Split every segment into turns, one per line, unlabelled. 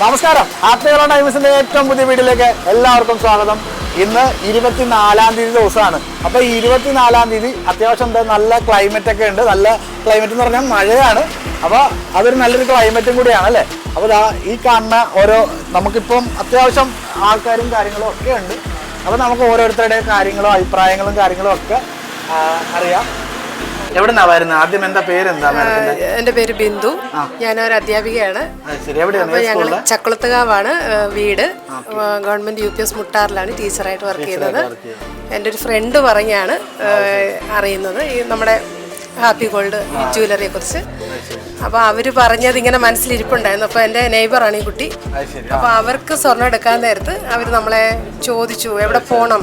നമസ്കാരം. ആത്മീയ ടൈംസിന്റെ ഏറ്റവും പുതിയ വീഡിയോയിലേക്ക് എല്ലാവർക്കും സ്വാഗതം. ഇന്ന് ഇരുപത്തിനാലാം തീയതി ദിവസമാണ്. അപ്പൊ ഈ ഇരുപത്തിനാലാം തീയതി അത്യാവശ്യം എന്താ നല്ല ക്ലൈമറ്റ് ഒക്കെ ഉണ്ട്. നല്ല ക്ലൈമറ്റ് എന്ന് പറഞ്ഞാൽ മഴയാണ്. അപ്പോൾ അതൊരു നല്ലൊരു ക്ലൈമറ്റും കൂടിയാണ് അല്ലേ? അപ്പൊ ദാ ഈ കാണുന്ന ഓരോ നമുക്കിപ്പം അത്യാവശ്യം ആൾക്കാരും കാര്യങ്ങളും ഒക്കെ ഉണ്ട്. അപ്പോൾ നമുക്ക് ഓരോരുത്തരുടെ കാര്യങ്ങളും അഭിപ്രായങ്ങളും കാര്യങ്ങളും ഒക്കെ അറിയാം. എവിടെ വരുന്നത് ആദ്യം എന്താ പേരെന്താ
എന്റെ പേര് ബിന്ദു. അധ്യാപികയാണ്.
എവിടെയാണ്
അപ്പോൾ
ഏത്
ഞങ്ങൾ? ചക്കുളത്തുകാവാണ് വീട്. ഗവൺമെന്റ് യു പി എസ് മുട്ടാറിലാണ് ടീച്ചറായിട്ട് വർക്ക് ചെയ്യുന്നത്. എന്റെ ഒരു ഫ്രണ്ട് പറഞ്ഞാണ് അറിയുന്നത്. ഈ നമ്മുടെ ഹാപ്പി ഗോൾഡ് ജ്വല്ലറിയെ കുറിച്ച് അപ്പോൾ അവർ പറഞ്ഞത് ഇങ്ങനെ മനസ്സിലിരിപ്പുണ്ടായിരുന്നു. അപ്പോൾ എന്റെ നെയ്ബറാണ് ഈ കുട്ടി. അപ്പോൾ അവർക്ക് സ്വർണം എടുക്കാൻ നേരത്ത് അവർ നമ്മളെ ചോദിച്ചു എവിടെ
പോണം.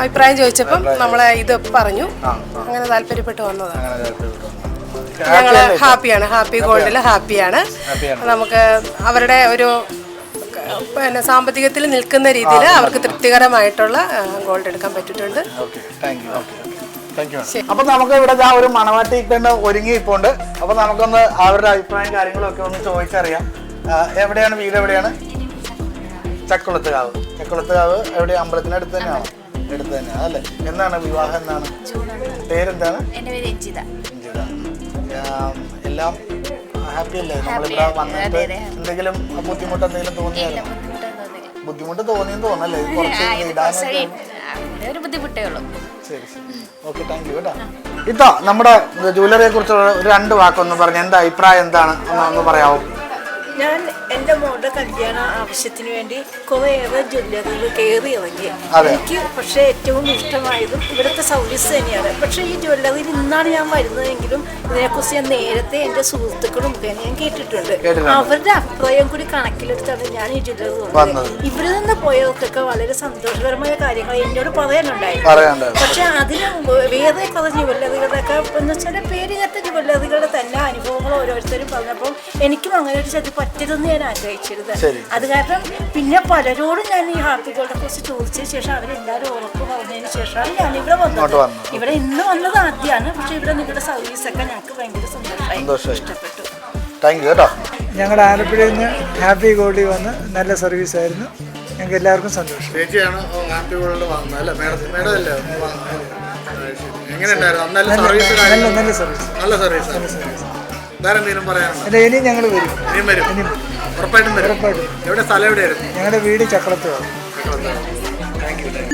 അഭിപ്രായം ചോദിച്ചപ്പം നമ്മളെ ഇത് പറഞ്ഞു. അങ്ങനെ താല്പര്യപ്പെട്ട് വന്നതാണ്. ഞങ്ങൾ ഹാപ്പിയാണ്. ഹാപ്പി ഗോൾഡിൽ ഹാപ്പിയാണ്. നമുക്ക് അവരുടെ ഒരു പിന്നെ സാമ്പത്തികത്തിൽ നിൽക്കുന്ന രീതിയിൽ അവർക്ക് തൃപ്തികരമായിട്ടുള്ള ഗോൾഡ് എടുക്കാൻ പറ്റിയിട്ടുണ്ട്.
ഓക്കെ താങ്ക് യു അപ്പൊ നമുക്ക് ഇവിടെ ആ ഒരു മണവാട്ടി കണ്ട് ഒരുങ്ങി ഇപ്പോണ്ട് അപ്പൊ നമുക്കൊന്ന് അവരുടെ അഭിപ്രായം കാര്യങ്ങളൊക്കെ ഒന്ന് ചോദിച്ചറിയാം. എവിടെയാണ് വീട് എവിടെയാണ്? ചക്കുളത്തുകാവ്. ചക്കുളത്തുകാവ് എവിടെ അമ്പലത്തിനടുത്ത് തന്നെയാണ്? അടുത്ത് തന്നെയാണ് അല്ലേ? എന്നാണ് വിവാഹം എന്നാണ് പേരെന്താണ്. എല്ലാം ഹാപ്പി അല്ലേ? നമ്മളിവിടെ വന്നിട്ട്. എന്തെങ്കിലും ബുദ്ധിമുട്ട് എന്തെങ്കിലും തോന്നിയാലോ? ബുദ്ധിമുട്ട് തോന്നിയെന്ന് തോന്നല്ലേ കുറച്ച് ഇടാനൊക്കെ
അങ്ങനെ ഒരു ബുദ്ധിമുട്ടേ ഉള്ളൂ.
ശരി ശരി. ഓക്കെ താങ്ക് കേട്ടോ. ഇത്തോ നമ്മുടെ ജ്വല്ലറിയെ കുറിച്ചുള്ള ഒരു രണ്ട് വാക്കൊന്ന് പറഞ്ഞു എന്താ അഭിപ്രായം എന്താണ്? ഒന്ന് ഒന്ന് പറയാവോ?
ഞാൻ എന്റെ മോളുടെ കല്യാണ ആവശ്യത്തിന് വേണ്ടി കുറേയേറെ ജ്വല്ലറികൾ കയറി ഇറങ്ങി. എനിക്ക് പക്ഷേ ഏറ്റവും ഇഷ്ടമായതും ഇവിടുത്തെ സൗകര്യം തന്നെയാണ്. പക്ഷേ ഈ ജ്വല്ലറിയിൽ ഇന്നാണ് ഞാൻ വരുന്നതെങ്കിലും ഇതിനെക്കുറിച്ച് ഞാൻ നേരത്തെ എന്റെ സുഹൃത്തുക്കളും മുഖേന ഞാൻ കേട്ടിട്ടുണ്ട്. അവരുടെ അഭിപ്രായം കൂടി കണക്കിലെടുത്താണ് ഞാൻ ഈ ജ്വല്ലറി
വന്നത്.
ഇവിടെ നിന്ന് പോയവർക്കൊക്കെ വളരെ സന്തോഷകരമായ കാര്യങ്ങൾ എന്നോട് പറയാനുണ്ടായിരുന്നു
പറയാനുണ്ട്
പക്ഷെ അതിന് വേറെ കുറേ ജ്വല്ലറികളൊക്കെ എന്ന് വെച്ചാൽ പേരിനത്തെ ജ്വല്ലറികളുടെ തന്നെ അനുഭവങ്ങൾ ഓരോരുത്തരും പറഞ്ഞപ്പോൾ എനിക്കും അങ്ങനെ ഒരു ചതി പറ്റരുതെന്ന് ഞാൻ ആഗ്രഹിച്ചിരുന്നത്. അത് കാരണം പിന്നെ പലരോടും ഞാൻ ഈ ഹാപ്പി ഗോൾഡിനെ കുറിച്ച് ചോദിച്ചതിന് ശേഷം അവരെല്ലാവരും ഉറപ്പ് പറഞ്ഞതിന് ശേഷമാണ് ഞാൻ ഇവിടെ വന്നത്.
ഇങ്ങോട്ട് വന്നത്.
ഇവിടെ ഇന്ന് വന്നത് ആദ്യമാണ് പക്ഷെ ഇവിടെ നിങ്ങളുടെ സർവീസ് ഒക്കെ ഞങ്ങൾക്ക് ഭയങ്കര സന്തോഷമായി. ഇഷ്ടപ്പെട്ടു.
താങ്ക് യു കേട്ടോ.
ഞങ്ങളുടെ ആലപ്പുഴയിൽ നിന്ന് ഹാപ്പി ഗോൾഡിൽ വന്ന് നല്ല സർവീസ് ആയിരുന്നു. ഞങ്ങൾക്ക് എല്ലാവർക്കും സന്തോഷം.
ചേച്ചിയാണ് ഹാപ്പി ഗോൾഡ് വന്നത് അല്ലേ? മേഡം മേഡം അല്ലേ? എങ്ങനെയുണ്ടായിരുന്നു? നല്ല സർവീസ്
നല്ല നല്ല സർവീസ്
നല്ല സർവീസ് വേറെ എന്തെങ്കിലും പറയാനുണ്ടോ
ഇനി ഞങ്ങൾ വരും.
ഇനിയും വരും. ഉറപ്പായിട്ടും വരും.
ഉറപ്പായിട്ടും.
എവിടെ സ്ഥലം എവിടെയായിരുന്നു?
ഞങ്ങളുടെ വീട് ചക്രത്തുവാണ്. Thank you.